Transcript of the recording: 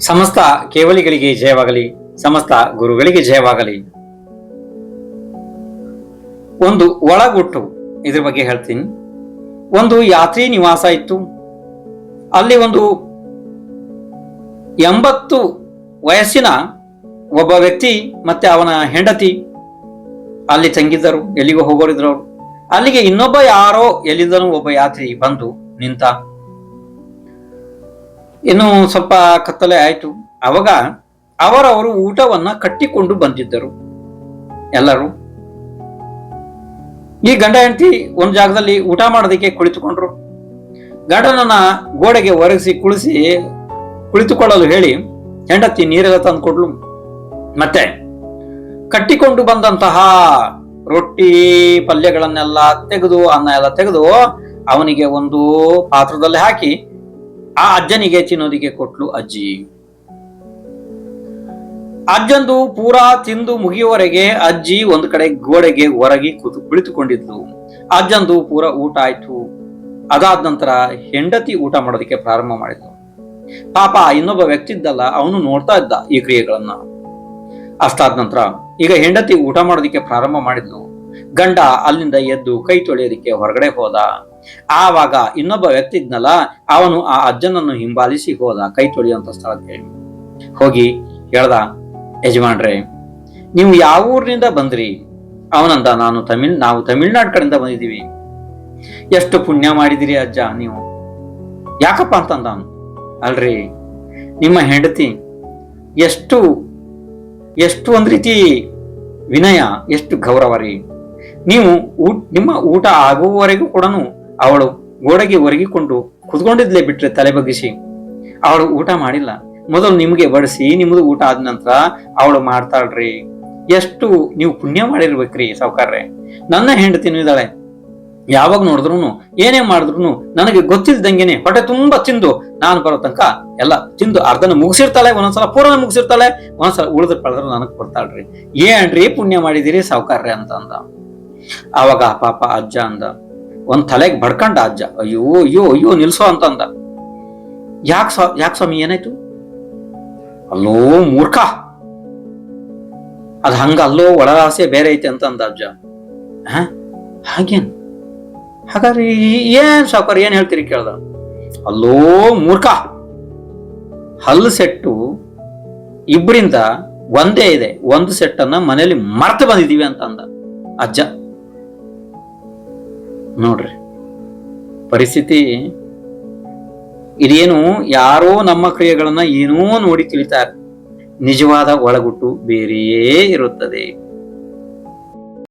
ಸಮಸ್ತ ಕೇವಲಿಗಳಿಗೆ ಜಯವಾಗಲಿ, ಸಮಸ್ತ ಗುರುಗಳಿಗೆ ಜಯವಾಗಲಿ. ಒಂದು ಒಳಗುಟ್ಟು, ಇದ್ರ ಬಗ್ಗೆ ಹೇಳ್ತೀನಿ. ಒಂದು ಯಾತ್ರಿ ನಿವಾಸ ಇತ್ತು. ಅಲ್ಲಿ ಒಂದು ಎಂಬತ್ತು ವಯಸ್ಸಿನ ಒಬ್ಬ ವ್ಯಕ್ತಿ ಮತ್ತೆ ಅವನ ಹೆಂಡತಿ ಅಲ್ಲಿ ತಂಗಿದ್ದರು, ಎಲ್ಲಿಗೋ ಹೋಗೋರಿದ್ರು ಅವರು. ಅಲ್ಲಿಗೆ ಇನ್ನೊಬ್ಬ ಯಾರೋ ಎಲ್ಲಿದ್ದನು ಒಬ್ಬ ಯಾತ್ರಿ ಬಂದು ನಿಂತ ಇನ್ನು ಸ್ವಲ್ಪ ಕತ್ತಲೆ ಆಯ್ತು. ಅವಾಗ ಅವರವರು ಊಟವನ್ನ ಕಟ್ಟಿಕೊಂಡು ಬಂದಿದ್ದರು. ಎಲ್ಲರೂ. ಈ ಗಂಡ ಹೆಂಡತಿ ಒಂದು ಜಾಗದಲ್ಲಿ ಊಟ ಮಾಡೋದಕ್ಕೆ ಕುಳಿತುಕೊಂಡ್ರು. ಗಂಡನನ್ನ ಗೋಡೆಗೆ ಒರಗಿಸಿ ಕುಳಿಸಿ ಕುಳಿತುಕೊಳ್ಳಲು ಹೇಳಿ ಹೆಂಡತಿ ನೀರೆಲ್ಲ ತಂದು ಕೊಡ್ಲು ಮತ್ತೆ ಕಟ್ಟಿಕೊಂಡು ಬಂದಂತಹ ರೊಟ್ಟಿ ಪಲ್ಯಗಳನ್ನೆಲ್ಲ ತೆಗೆದು, ಅನ್ನ ಎಲ್ಲ ತೆಗೆದು ಅವನಿಗೆ ಒಂದು ಪಾತ್ರದಲ್ಲಿ ಹಾಕಿ ಆ ಅಜ್ಜನಿಗೆ ತಿನ್ನೋದಿಗೆ ಕೊಟ್ಲು ಅಜ್ಜಿ. ಅಜ್ಜಂದು ಪೂರಾ ತಿಂದು ಮುಗಿಯುವವರೆಗೆ ಅಜ್ಜಿ ಒಂದ್ ಕಡೆ ಗೋಡೆಗೆ ಹೊರಗಿ ಕೂತು ಕುಳಿತುಕೊಂಡಿದ್ಲು ಅಜ್ಜಂದು ಪೂರ ಊಟ ಆಯ್ತು. ಅದಾದ ನಂತರ ಹೆಂಡತಿ ಊಟ ಮಾಡೋದಕ್ಕೆ ಪ್ರಾರಂಭ ಮಾಡಿದ್ಲು. ಪಾಪ ಇನ್ನೊಬ್ಬ ವ್ಯಕ್ತಿ ಇದ್ದಲ್ಲ ಅವನು ನೋಡ್ತಾ ಇದ್ದ ಈ ಕ್ರಿಯೆಗಳನ್ನ. ಅಷ್ಟಾದ ನಂತರ ಈಗ ಹೆಂಡತಿ ಊಟ ಮಾಡೋದಕ್ಕೆ ಪ್ರಾರಂಭ ಮಾಡಿದ್ಲು. ಗಂಡ ಅಲ್ಲಿಂದ ಎದ್ದು ಕೈ ತೊಳೆಯೋದಕ್ಕೆ ಹೊರಗಡೆ ಹೋದ. ಆವಾಗ ಇನ್ನೊಬ್ಬ ವ್ಯಕ್ತಿ ಇದ್ನಲ್ಲ ಅವನು ಆ ಅಜ್ಜನನ್ನು ಹಿಂಬಾಲಿಸಿ ಹೋದ, ಕೈ ತೊಳೆಯುವಂತ ಸ್ಥಳಕ್ಕೆ ಹೋಗಿ ಹೇಳ್ದ, ಯಜಮಾನ್ರೆ, ನೀವು ಯಾವ ಊರಿನಿಂದ ಬಂದ್ರಿ? ಅವನಂದ, ನಾನು ತಮಿಳ್, ನಾವು ತಮಿಳ್ನಾಡು ಕಡೆಯಿಂದ ಬಂದಿದ್ದೀವಿ. ಎಷ್ಟು ಪುಣ್ಯ ಮಾಡಿದಿರಿ ಅಜ್ಜ ನೀವು. ಯಾಕಪ್ಪ ಅಂತಂದ ಅಲ್ರಿ, ನಿಮ್ಮ ಹೆಂಡತಿ ಎಷ್ಟು ಎಷ್ಟು ಒಂದ್ ರೀತಿ ವಿನಯ, ಎಷ್ಟು ಗೌರವ ರೀ. ನೀವು ಊಟ ನಿಮ್ಮ ಊಟ ಆಗುವವರೆಗೂ ಕೂಡ ಅವಳು ಗೋಡೆಗೆ ಒರಗಿಕೊಂಡು ಕುತ್ಕೊಂಡಿದ್ಲೆ ಬಿಟ್ರೆ ತಲೆ ಬಗ್ಗಿಸಿ. ಅವಳು ಊಟ ಮಾಡಿಲ್ಲ. ಮೊದಲು ನಿಮಗೆ ಬಡಿಸಿ ನಿಮ್ಮದು ಊಟ ಆದ ನಂತರ ಅವಳು ಮಾಡ್ತಾಳ್ರಿ. ಎಷ್ಟು ನೀವು ಪುಣ್ಯ ಮಾಡಿರ್ಬೇಕ್ರಿ ಸಾವುಕಾರ್ರೆ. ನನ್ನ ಹೆಂಡತಿನೂ ಇದ್ದಾಳೆ. ಯಾವಾಗ ನೋಡಿದ್ರು ಏನೇ ಮಾಡಿದ್ರು ನನಗೆ ಗೊತ್ತಿಲ್ದಂಗೆನೆ ಹೊಟ್ಟೆ ತುಂಬಾ ತಿಂದು ನಾನು ಬರೋ ತನಕ ಎಲ್ಲ ತಿಂದು ಅರ್ಧನ ಮುಗಿಸಿರ್ತಾಳೆ, ಒಂದೊಂದ್ಸಲ ಪೂರ್ಣ ಮುಗಿಸಿರ್ತಾಳೆ, ಒಂದೊಂದ್ಸಲ ಉಳಿದ್ರ ಪಡೆದ್ರೆ ನನಗೆ ಕೊಡ್ತಾಳ್ರಿ. ಏನ್ರಿ ಪುಣ್ಯ ಮಾಡಿದಿರಿ ಸಾವುಕಾರ್ರೆ ಅಂತ ಅಂದ ಆವಾಗ ಪಾಪ ಅಜ್ಜ ಅಂದ ಒಂದ್ ತಲೆಗೆ ಬಡ್ಕಂಡ ಅಜ್ಜ, ಅಯ್ಯೋ ಅಯ್ಯೋ ಅಯ್ಯೋ, ನಿಲ್ಸೋ ಅಂತಂದ. ಯಾಕೆ ಸ್ವಾ, ಯಾಕೆ ಸ್ವಾಮಿ, ಏನಾಯ್ತು? ಅಲ್ಲೋ, ಮೂರ್ಖ. ಅದು ಹಂಗ ಅಲ್ಲೋ, ಒಳರಾಸೆ ಬೇರೆ ಐತೆ ಅಂತಂದ ಅಜ್ಜ. ಹಾ, ಹಾಗೇನ್? ಹಾಗಾದ್ರೆ ಏನ್ ಸಾವುಕಾರ, ಏನ್ ಹೇಳ್ತೀರಿ ಕೇಳ್ದ? ಅಲ್ಲೋ, ಮೂರ್ಖ. ಹಲ್ಲು ಸೆಟ್ಟು ಇಬ್ಬರಿಂದ ಒಂದೇ ಇದೆ, ಒಂದು ಸೆಟ್ಟನ್ನ ಮನೇಲಿ ಮರ್ತು ಬಂದಿದೀವಿ ಅಂತ ಅಂದ ಅಜ್ಜ. ನೋಡ್ರಿ. ಪರಿಸ್ಥಿತಿ ಇದೇನು ಯಾರೋ ನಮ್ಮ ಕ್ರಿಯೆಗಳನ್ನ ಏನೋ ನೋಡಿ ತಿಳಿತಾರೆ. ನಿಜವಾದ ಒಳಗುಟ್ಟು ಬೇರೆಯೇ ಇರುತ್ತದೆ.